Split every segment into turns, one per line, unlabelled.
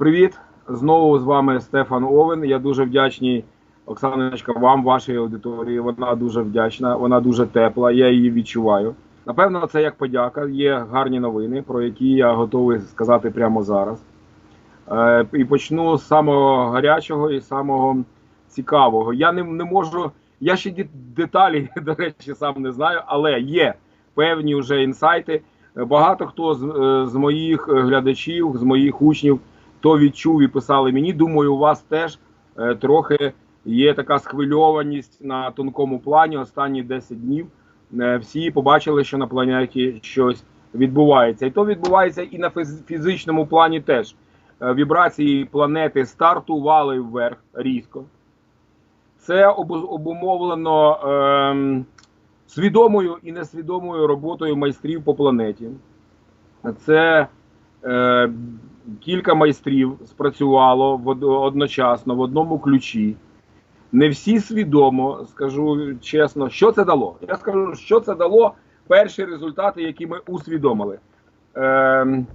Привіт! Знову з вами Стефан Овен. Я дуже вдячний, Оксаночка, вам, вашій аудиторії. Вона дуже вдячна, вона дуже тепла, я її відчуваю. Напевно, це як подяка. Є гарні новини, про які я готовий сказати прямо зараз. Е, і почну з самого гарячого і самого цікавого. Я не, не можу. Я ще деталі, до речі, сам не знаю, але є певні вже інсайти. Багато хто з, е, з моїх глядачів, з моїх учнів, то відчув і писали мені. Думаю, у вас теж е, трохи є така схвильованість на тонкому плані. Останні 10 днів Е, всі побачили, що на планеті щось відбувається. І то відбувається і на фізичному плані теж. Е, Вібрації планети стартували вверх різко. Це обу- обумовлено ем, свідомою і несвідомою роботою майстрів по планеті. Це е, кілька майстрів спрацювало одночасно в одному ключі. Не всі свідомо, скажу чесно, що це дало. Я скажу, що це дало перші результати, які ми усвідомили. Ем,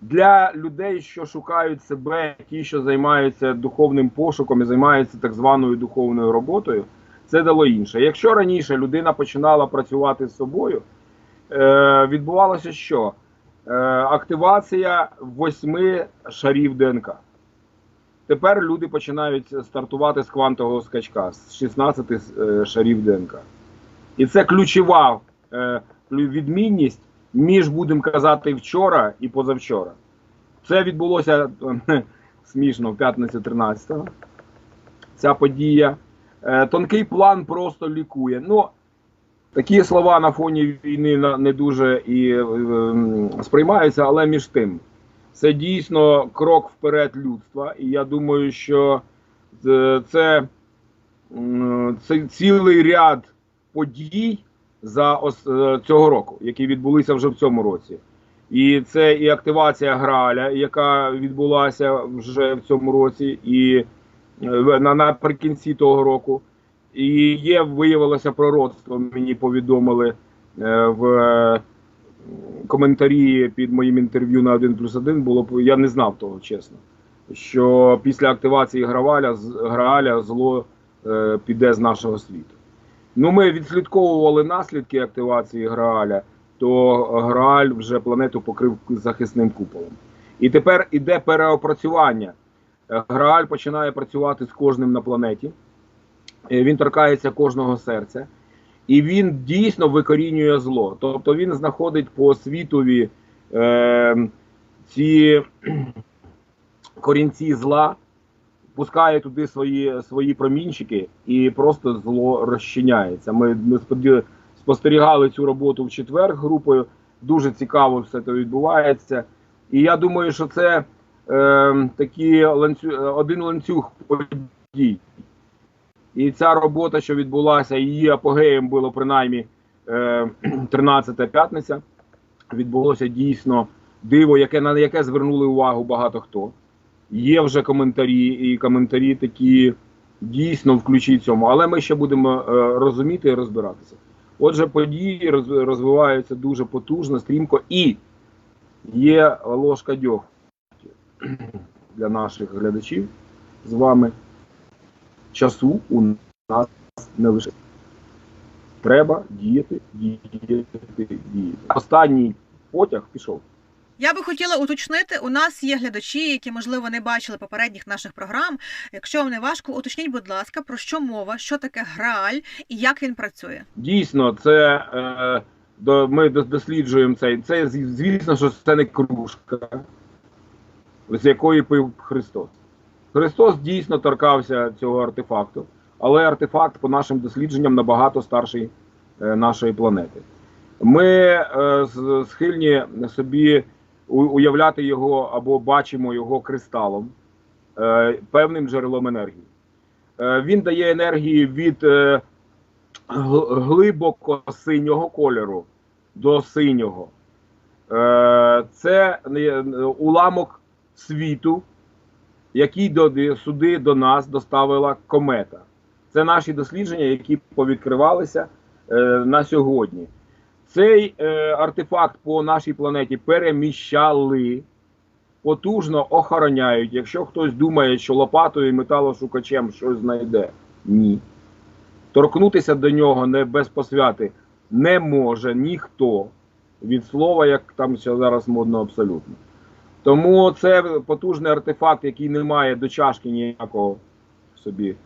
для людей, що шукають себе, ті, що займаються духовним пошуком і займаються так званою духовною роботою, це дало інше. Якщо раніше людина починала працювати з собою, е, відбувалося що? Е, активація восьми шарів ДНК. Тепер люди починають стартувати з квантового скачка з 16 е, шарів ДНК. І це ключова е, відмінність між, будемо казати, вчора і позавчора. Це відбулося смішно в п'ятницю 13-го. Ця подія. Тонкий план просто лікує. Ну, такі слова на фоні війни не дуже і е, сприймаються, але між тим. Це дійсно крок вперед людства, і я думаю, що це, це, цілий ряд подій за е, цього року, які відбулися вже в цьому році. І це і активація Граля, яка відбулася вже в цьому році, і е, наприкінці того року. І є, виявилося пророцтво, мені повідомили е, в коментарі під моїм інтерв'ю на 1 плюс 1 було я не знав того, чесно. Що після активації Граваля, Грааля зло е, піде з нашого світу. Ну, ми відслідковували наслідки активації Грааля, то Грааль вже планету покрив захисним куполом. І тепер іде переопрацювання. Е, Грааль починає працювати з кожним на планеті. Е, Він торкається кожного серця. І він дійсно викорінює зло. Тобто він знаходить по світові е, ці корінці зла, пускає туди свої, свої промінчики, і просто зло розчиняється. Ми, ми спостерігали цю роботу в четвер групою. Дуже цікаво все це відбувається. І я думаю, що це е, такі ланцю, один ланцюг подій. І ця робота, що відбулася, її апогеєм було принаймні е, 13 п'ятниця. Відбулося дійсно диво, яке на яке звернули увагу багато хто. Є вже коментарі, і коментарі такі дійсно в цьому. Але ми ще будемо е, розуміти і розбиратися. Отже, події розвиваються дуже потужно, стрімко, і є ложка дьогтю для наших глядачів з вами часу у нас не лише. Треба діяти, діяти, діяти. Останній потяг пішов.
Я би хотіла уточнити, у нас є глядачі, які, можливо, не бачили попередніх наших програм. Якщо вам не важко, уточніть, будь ласка, про що мова, що таке грааль і як він працює.
Дійсно, це е, ми досліджуємо це. Це звісно, що це не кружка, з якої пив Христос. Христос дійсно торкався цього артефакту, але артефакт, по нашим дослідженням, набагато старший е, нашої планети. Ми е, схильні собі уявляти його або бачимо його кристалом, е, певним джерелом енергії. Він дає енергії від глибоко синього кольору до синього. Це уламок світу, до, сюди до нас доставила комета. Це наші дослідження, які повідкривалися е, на сьогодні. Цей е, артефакт по нашій планеті переміщали потужно охороняють. Якщо хтось думає, що лопатою і металошукачем щось знайде, ні. Торкнутися до нього не без посвяти не може ніхто. Від слова, як там ще зараз модно абсолютно. Тому це потужний артефакт, який не має до чашки ніякого собі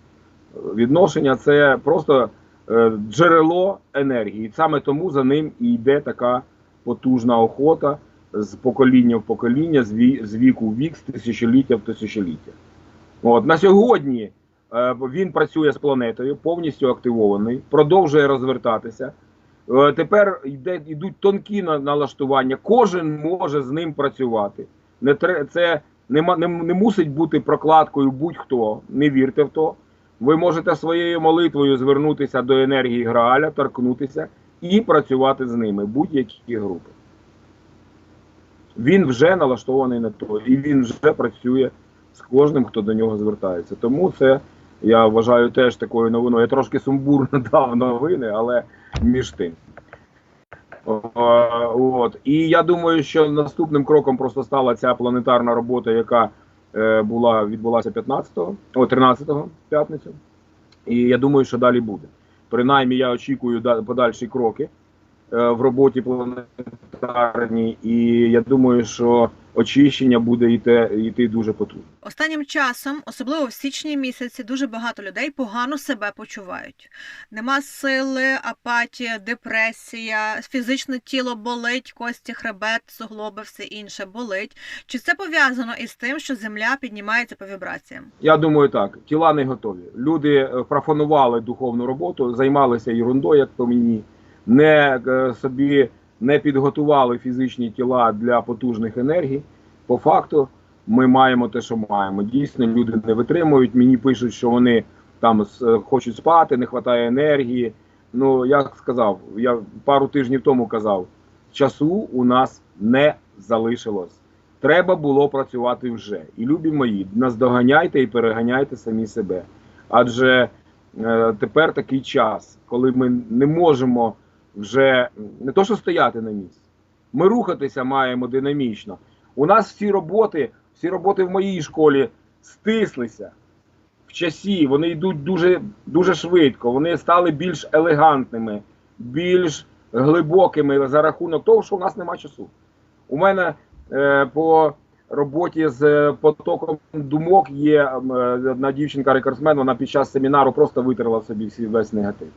відношення. Це просто е, джерело енергії. Саме тому за ним і йде така потужна охота з покоління в покоління, з, віку в вік, з тисячоліття в тисячоліття. От, на сьогодні е, він працює з планетою, повністю активований, продовжує розвертатися. Е, Тепер йде, йдуть тонкі налаштування. Кожен може з ним працювати. Не це не, не, не мусить бути прокладкою будь-хто. Не вірте в то. Ви можете своєю молитвою звернутися до енергії Грааля, торкнутися і працювати з ними, будь-які групи. Він вже налаштований на то, і він вже працює з кожним, хто до нього звертається. Тому це я вважаю теж такою новиною. Я трошки сумбурно дав новини, але між тим. О, От. І я думаю, що наступним кроком просто стала ця планетарна робота, яка е, була, відбулася 15-го, о, 13-го п'ятницю. І я думаю, що далі буде. Принаймні, я очікую подальші кроки е, в роботі планетарній, і я думаю, що очищення буде йти, йти дуже потужно.
Останнім часом, особливо в січні місяці, дуже багато людей погано себе почувають. Нема сили, апатія, депресія, фізичне тіло болить, кості, хребет, суглоби, все інше болить. Чи це пов'язано із тим, що земля піднімається по вібраціям?
Я думаю, так. Тіла не готові. Люди е, профанували духовну роботу, займалися ерундою, як по мені, не е, собі не підготували фізичні тіла для потужних енергій. По факту, ми маємо те, що маємо. Дійсно, люди не витримують. Мені пишуть, що вони там е, хочуть спати, не вистачає енергії. Ну, я сказав, я пару тижнів тому казав, часу у нас не залишилось. Треба було працювати вже. І любі мої, наздоганяйте і переганяйте самі себе. Адже е, тепер такий час, коли ми не можемо вже не то, що стояти на місці, ми рухатися маємо динамічно. У нас всі роботи, всі роботи в моїй школі стислися в часі, вони йдуть дуже, дуже швидко, вони стали більш елегантними, більш глибокими за рахунок того, що у нас немає часу. У мене е, по роботі з потоком думок є е, одна дівчинка рекордсмен, вона під час семінару просто витерла собі всі весь негатив.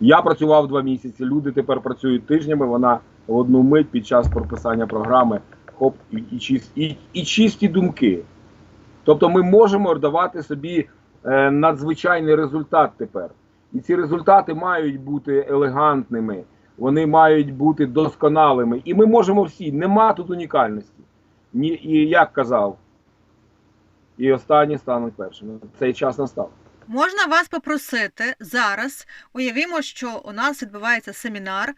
Я працював два місяці, люди тепер працюють тижнями, вона в одну мить під час прописання програми хоп, і, і, і, і чисті думки. Тобто ми можемо давати собі е, надзвичайний результат тепер. І ці результати мають бути елегантними, вони мають бути досконалими. І ми можемо всі, нема тут унікальності. Ні, і як казав, і останні стануть першими. Цей час настав.
Можна вас попросити зараз. Уявімо, що у нас відбувається семінар,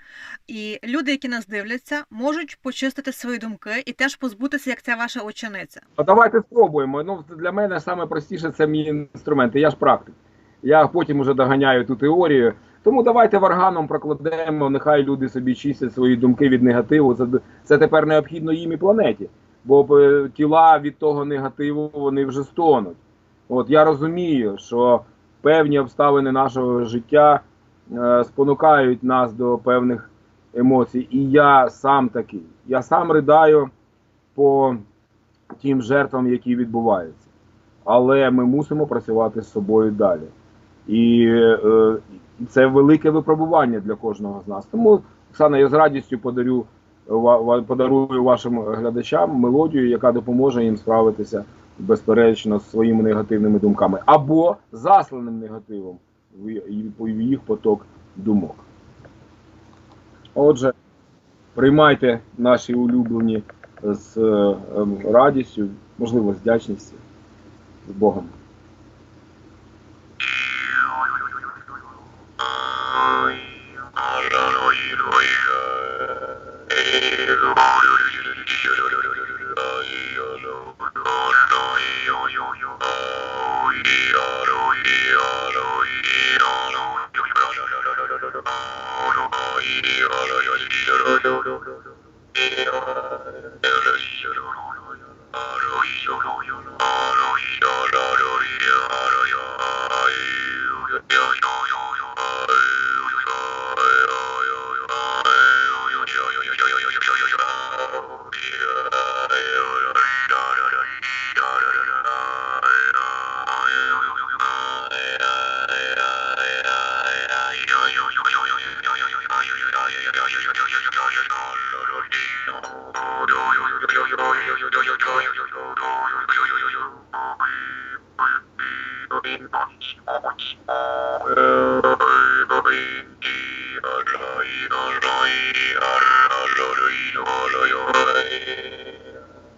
і люди, які нас дивляться, можуть почистити свої думки і теж позбутися, як ця ваша учениця.
А давайте спробуємо. Ну, для мене саме простіше це мій інструмент. Я ж практик. Я потім уже доганяю ту теорію. Тому давайте варганом прокладемо, нехай люди собі чистять свої думки від негативу. Це, це тепер необхідно їм і планеті. Бо е, тіла від того негативу вони вже стонуть. От я розумію, що певні обставини нашого життя е, спонукають нас до певних емоцій. І я сам такий. Я сам ридаю по тим жертвам, які відбуваються. Але ми мусимо працювати з собою далі. І е, це велике випробування для кожного з нас. Тому, Оксана, я з радістю подарю, подарую вашим глядачам мелодію, яка допоможе їм справитися безперечно своїми негативними думками або засланим негативом в їх поток думок. Отже, приймайте наші улюблені з ем, радістю, можливо, з вдячністю. З Богом.
Oh, Thank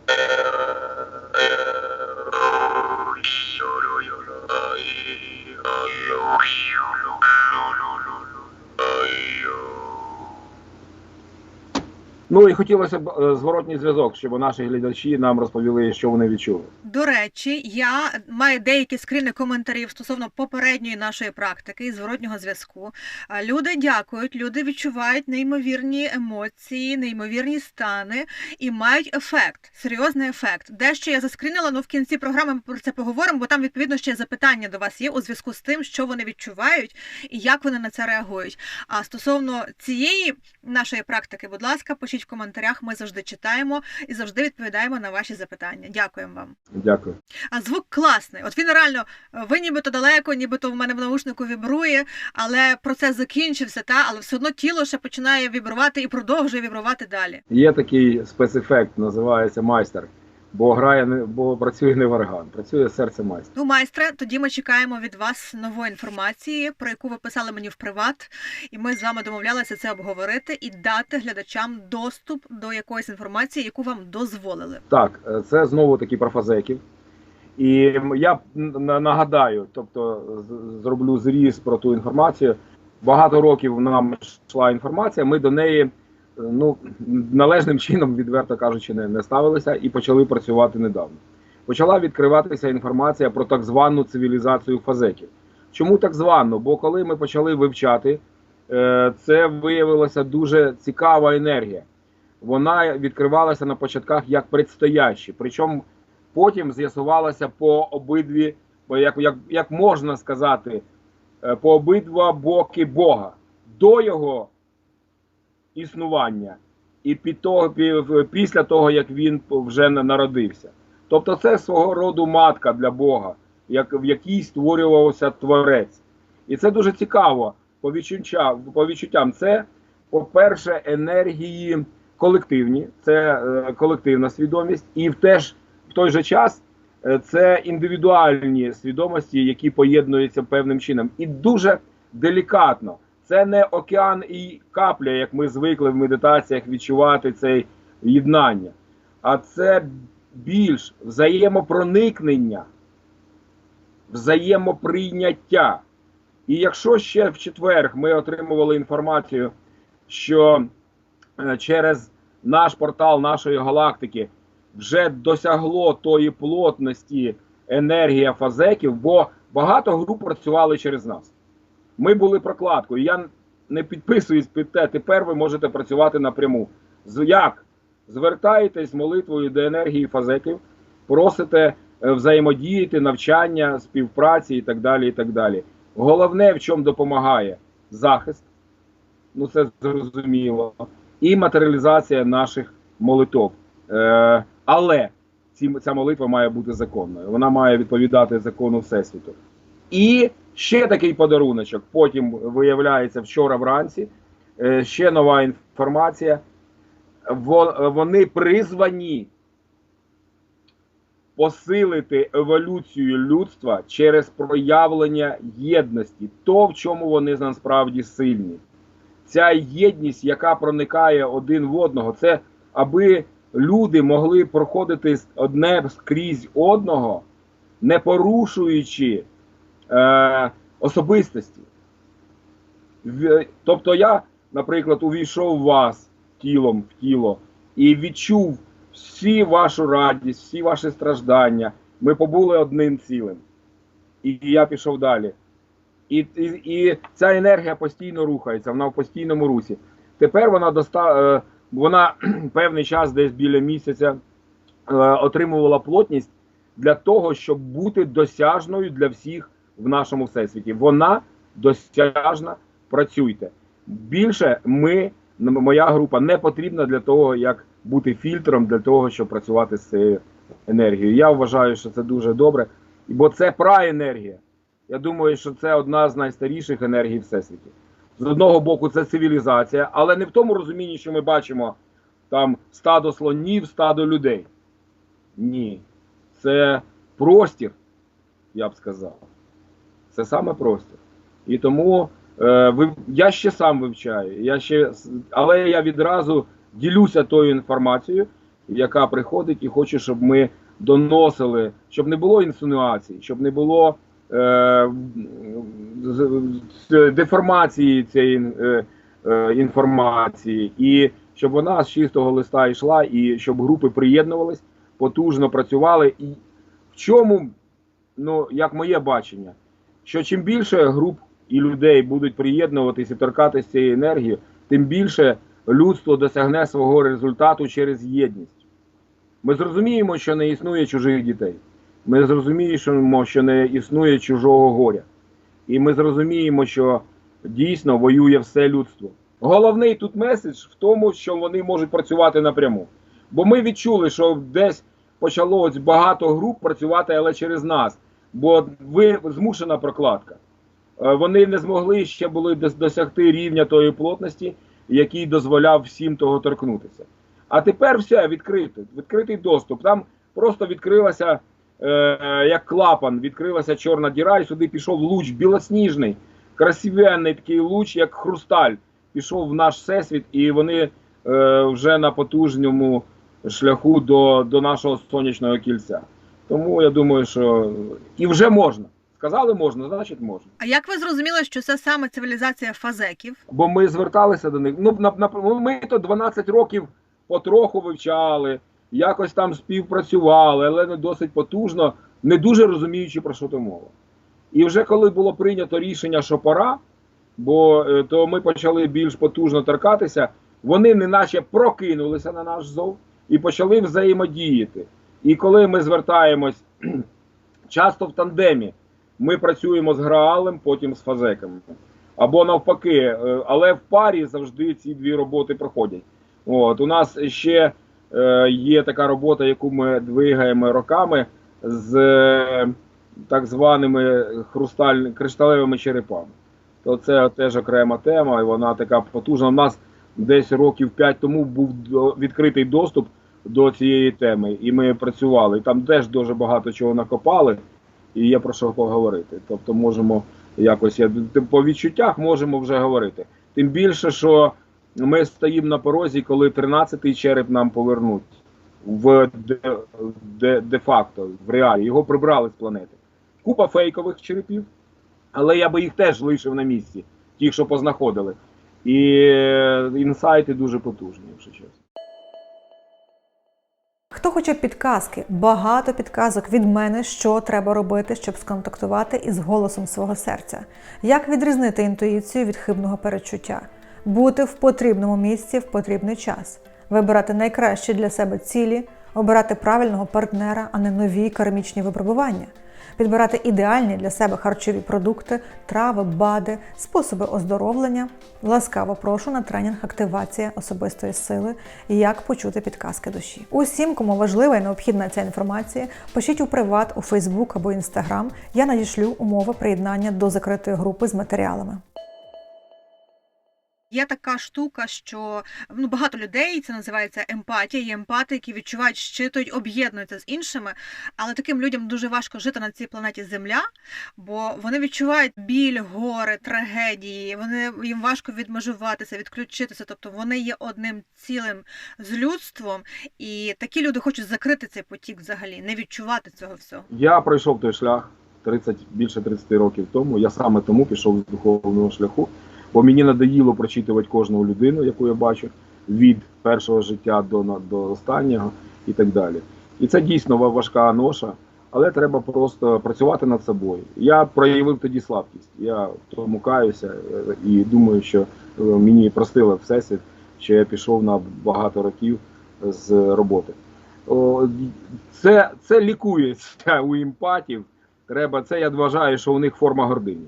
you.
Ну і хотілося б е, зворотній зв'язок, щоб наші глядачі нам розповіли, що вони відчули.
До речі, я маю деякі скріни коментарів стосовно попередньої нашої практики і зворотнього зв'язку. Люди дякують, люди відчувають неймовірні емоції, неймовірні стани і мають ефект, серйозний ефект. Дещо я заскрінила, ну в кінці програми ми про це поговоримо, бо там відповідно ще запитання до вас є у зв'язку з тим, що вони відчувають і як вони на це реагують. А стосовно цієї нашої практики, будь ласка, пишіть в коментарях. Ми завжди читаємо і завжди відповідаємо на ваші запитання. Дякуємо вам.
Дякую.
А звук класний. От він реально, ви нібито далеко, нібито в мене в наушнику вібрує, але процес закінчився, та але все одно тіло ще починає вібрувати і продовжує вібрувати далі.
Є такий спецефект, називається майстер. Бо грає не бо працює не варган, працює серце майстра.
Ну, майстре, тоді ми чекаємо від вас нової інформації, про яку ви писали мені в приват, і ми з вами домовлялися це обговорити і дати глядачам доступ до якоїсь інформації, яку вам дозволили.
Так, е, це знову таки про фазеків. І я нагадаю, тобто зроблю зріз про ту інформацію. Багато років нам йшла інформація, ми до неї ну, належним чином, відверто кажучи, не, не ставилися і почали працювати недавно. Почала відкриватися інформація про так звану цивілізацію фазеків. Чому так звану? Бо коли ми почали вивчати, е, це виявилася дуже цікава енергія. Вона відкривалася на початках як предстоящі. Причому потім з'ясувалося по обидві, як, як, як можна сказати, е, по обидва боки Бога до його існування і під того, пі- після того, як він вже на- народився. Тобто це свого роду матка для Бога, як, в якій створювався творець. І це дуже цікаво по відчуттям. По відчуттям це, по-перше, енергії колективні, це е, колективна свідомість, і в, теж, в той же час е, це індивідуальні свідомості, які поєднуються певним чином. І дуже делікатно. Це не океан і капля, як ми звикли в медитаціях відчувати це єднання, а це більш взаємопроникнення, взаємоприйняття. І якщо ще в четвер ми отримували інформацію, що е, через наш портал нашої галактики вже досягло тої плотності енергія фазеків, бо багато груп працювали через нас. Ми були прокладкою. Я не підписуюсь під те, тепер ви можете працювати напряму. Як? Звертаєтесь молитвою до енергії фазеків, просите е, взаємодіяти, навчання, співпраці і так далі. і так далі. Головне, в чому допомагає захист, ну це зрозуміло, і матеріалізація наших молитов. Е, але ці, ця молитва має бути законною. Вона має відповідати закону Всесвіту. І ще такий подаруночок. Потім виявляється вчора вранці. е, Ще нова інформація. Вони призвані посилити еволюцію людства через проявлення єдності, то в чому вони насправді сильні. Ця єдність, яка проникає один в одного, це аби люди могли проходити одне скрізь одного, не порушуючи е, особистості. В- Тобто я, наприклад, увійшов в вас тілом в тіло і відчув всі вашу радість, всі ваші страждання. Ми побули одним цілим. І я пішов далі. І, і, і ця енергія постійно рухається, вона в постійному русі. Тепер вона доста, е, вона певний час, десь біля місяця, е, отримувала плотність для того, щоб бути досяжною для всіх в нашому всесвіті. Вона досяжна, працюйте. Більше ми, моя група, не потрібна для того, як бути фільтром для того, щоб працювати з цією енергією. Я вважаю, що це дуже добре, бо це праенергія. Я думаю, що це одна з найстаріших енергій Всесвіті. З одного боку, це цивілізація, але не в тому розумінні, що ми бачимо там стадо слонів, стадо людей. Ні. Це простір, я б сказав. Це саме простір. І тому е, я ще сам вивчаю. Я ще, але я відразу ділюся тою інформацією, яка приходить, і хочу, щоб ми доносили, щоб не було інсинуацій, щоб не було е, деформації цієї е, е, інформації. І щоб вона з чистого листа йшла і щоб групи приєднувались, потужно працювали. І в чому, ну, як моє бачення, що чим більше груп і людей будуть приєднуватись і торкатись цієї енергії, тим більше людство досягне свого результату через єдність. Ми зрозуміємо, що не існує чужих дітей. Ми зрозуміємо, що не існує чужого горя. І ми зрозуміємо, що дійсно воює все людство. Головний тут меседж в тому, що вони можуть працювати напряму. Бо ми відчули, що десь почало багато груп працювати, але через нас. Бо ви змушена прокладка. Е, Вони не змогли ще були досягти рівня тої плотності, який дозволяв всім того торкнутися. А тепер все відкрито, відкритий доступ. Там просто відкрилася, е, як клапан, відкрилася чорна діра, і сюди пішов луч білосніжний, красивенний такий луч, як хрусталь. Пішов в наш всесвіт, і вони е, вже на потужному шляху до, до нашого сонячного кільця. Тому я думаю, що і вже можна. Сказали можна, значить можна.
А як ви зрозуміли, що це саме цивілізація фазеків?
Бо ми зверталися до них. Ну, на, на, ми то 12 років потроху вивчали, якось там співпрацювали, але не досить потужно, не дуже розуміючи, про що то мова. І вже коли було прийнято рішення, що пора, бо е, то ми почали більш потужно торкатися, вони неначе прокинулися на наш зов і почали взаємодіяти. І коли ми звертаємось часто в тандемі, ми працюємо з Граалем, потім з фазеками. Або навпаки, е, але в парі завжди ці дві роботи проходять. От у нас ще е, є така робота, яку ми двигаємо роками з е, так званими хрусталь... кришталевими черепами. То це теж окрема тема, і вона така потужна. У нас десь років 5 тому був відкритий доступ до цієї теми, і ми працювали. Там теж дуже багато чого накопали, і є про що поговорити. Тобто можемо якось я по відчуттях можемо вже говорити. Тим більше, що ми стоїмо на порозі, коли 13-й череп нам повернуть в де, де, де-факто, в реалі. Його прибрали з планети. Купа фейкових черепів, але я би їх теж лишив на місці, ті, що познаходили. І е, інсайти дуже потужні, якщо чесно.
Хто хоче підказки, багато підказок від мене, що треба робити, щоб сконтактувати із голосом свого серця, як відрізнити інтуїцію від хибного перечуття, бути в потрібному місці в потрібний час, вибирати найкращі для себе цілі, обирати правильного партнера, а не нові кармічні випробування. Підбирати ідеальні для себе харчові продукти, трави, бади, способи оздоровлення. Ласкаво прошу на тренінг активація особистої сили і як почути підказки душі. Усім, кому важлива і необхідна ця інформація, пишіть у приват у Фейсбук або Інстаграм. Я надішлю умови приєднання до закритої групи з матеріалами.
Є така штука, що ну багато людей це називається емпатія. Є емпати, які відчувають, щитують, об'єднуються з іншими. Але таким людям дуже важко жити на цій планеті Земля, бо вони відчувають біль, горе, трагедії. Вони їм важко відмежуватися, відключитися. Тобто вони є одним цілим з людством, і такі люди хочуть закрити цей потік взагалі, не відчувати цього всього.
Я пройшов той шлях 30, більше 30 років тому. Я саме тому пішов з духовного шляху, бо мені надоїло прочитувати кожну людину, яку я бачу, від першого життя до, до останнього і так далі. І це дійсно важка ноша, але треба просто працювати над собою. Я проявив тоді слабкість. Я в тому каюся е, і думаю, що е, мені простило всесвіт, що я пішов на багато років з роботи. Це, це лікується у емпатів. Треба, це я вважаю, що у них форма гордині.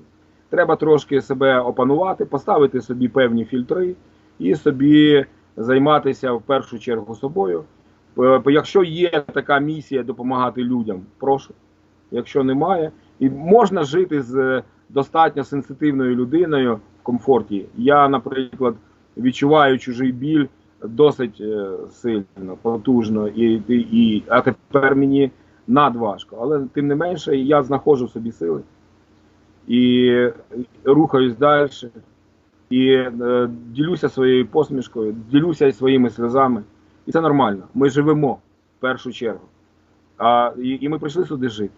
Треба трошки себе опанувати, поставити собі певні фільтри і собі займатися в першу чергу собою. Е, Якщо є така місія допомагати людям, прошу. Якщо немає, і можна жити з достатньо сенситивною людиною в комфорті. Я, наприклад, відчуваю чужий біль досить е, сильно, потужно, і, і, і, а тепер мені надважко. Але тим не менше, я знаходжу собі сили і рухаюсь далі, і е, ділюся своєю посмішкою, ділюся своїми сльозами. І це нормально. Ми живемо в першу чергу. А, і, і ми прийшли сюди жити.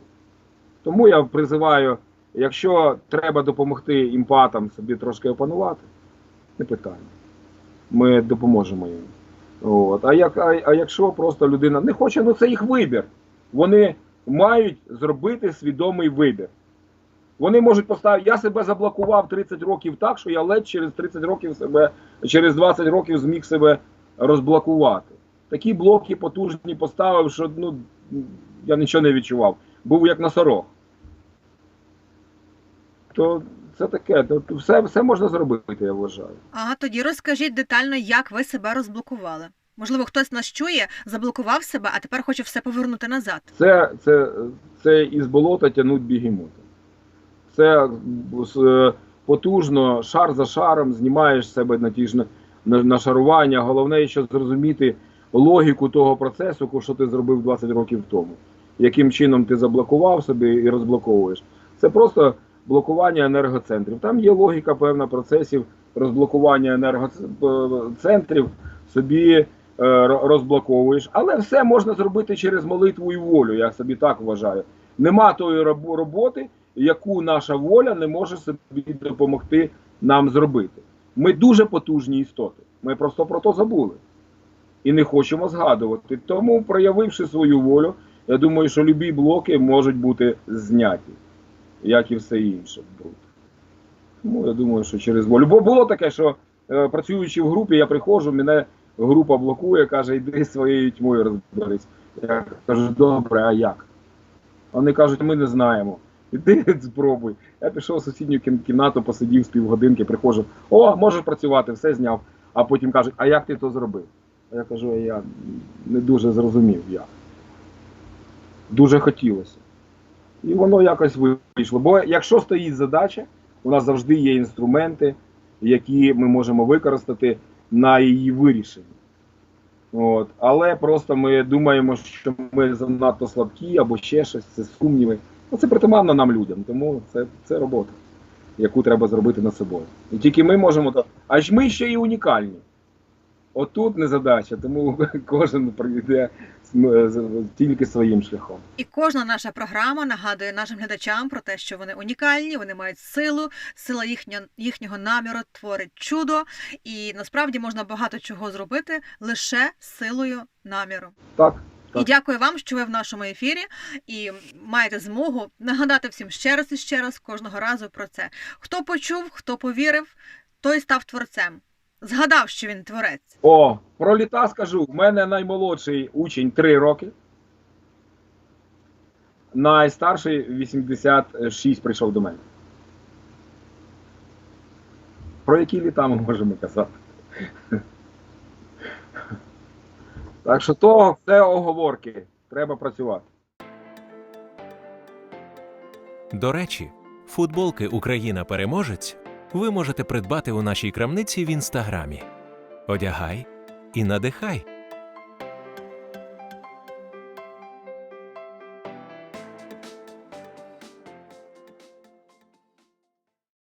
Тому я призиваю, якщо треба допомогти імпатам собі трошки опанувати, не питання. Ми допоможемо їм. От. А, як, а, а якщо просто людина не хоче, ну це їх вибір. Вони мають зробити свідомий вибір. Вони можуть поставити. Я себе заблокував 30 років так, що я ледь через 30 років себе, через 20 років зміг себе розблокувати. Такі блоки потужні поставив, що ну, я нічого не відчував. Був як носорог. То це таке, то, все, все можна зробити, я вважаю.
Ага, тоді розкажіть детально, як ви себе розблокували. Можливо, хтось нас чує, заблокував себе, а тепер хоче все повернути назад.
Це, це, це із болота тянуть бігемоти. Це е, потужно, шар за шаром, знімаєш з себе натяжне на- нашарування. Головне, що зрозуміти логіку того процесу, що ти зробив 20 років тому. Яким чином ти заблокував собі і розблоковуєш. Це просто блокування енергоцентрів. Там є логіка певна процесів розблокування енергоцентрів, собі е, розблоковуєш. Але все можна зробити через молитву і волю, я собі так вважаю. Нема тої роботи, яку наша воля не може собі допомогти нам зробити. Ми дуже потужні істоти. Ми просто про то забули. І не хочемо згадувати. Тому, проявивши свою волю, я думаю, що любі блоки можуть бути зняті, як і все інше. Тому я думаю, що через волю. Бо було таке, що е, працюючи в групі, я приходжу, мене група блокує, каже, йди своєю тьмою розберись. Я кажу, добре, а як? Вони кажуть, ми не знаємо. Іди спробуй. Я пішов в сусідню кім- кімнату, посидів з півгодинки, приходжу, о, можеш працювати, все зняв. А потім кажуть, а як ти то зробив? А я кажу, я не дуже зрозумів як. Дуже хотілося. І воно якось вийшло. Бо якщо стоїть задача, у нас завжди є інструменти, які ми можемо використати на її вирішенні. От. Але просто ми думаємо, що ми занадто слабкі або ще щось, це сумніви. Ну, це притаманно нам людям, тому це, це робота, яку треба зробити над собою. І тільки ми можемо то. А ж ми ще і унікальні. Отут не задача, тому кожен прийде з- з- тільки своїм шляхом.
І кожна наша програма нагадує нашим глядачам про те, що вони унікальні, вони мають силу, сила їхнього, їхнього наміру творить чудо, і насправді можна багато чого зробити лише силою наміру.
Так,
І дякую вам, що ви в нашому ефірі і маєте змогу нагадати всім ще раз і ще раз кожного разу про це. Хто почув, хто повірив, той став творцем. Згадав, що він творець.
О, про літа скажу. У мене наймолодший учень 3 роки. Найстарший 86 прийшов до мене. Про які літа ми можемо казати? Так що то все оговорки. Треба працювати.
До речі, футболки Україна переможець ви можете придбати у нашій крамниці в інстаграмі. Одягай і надихай.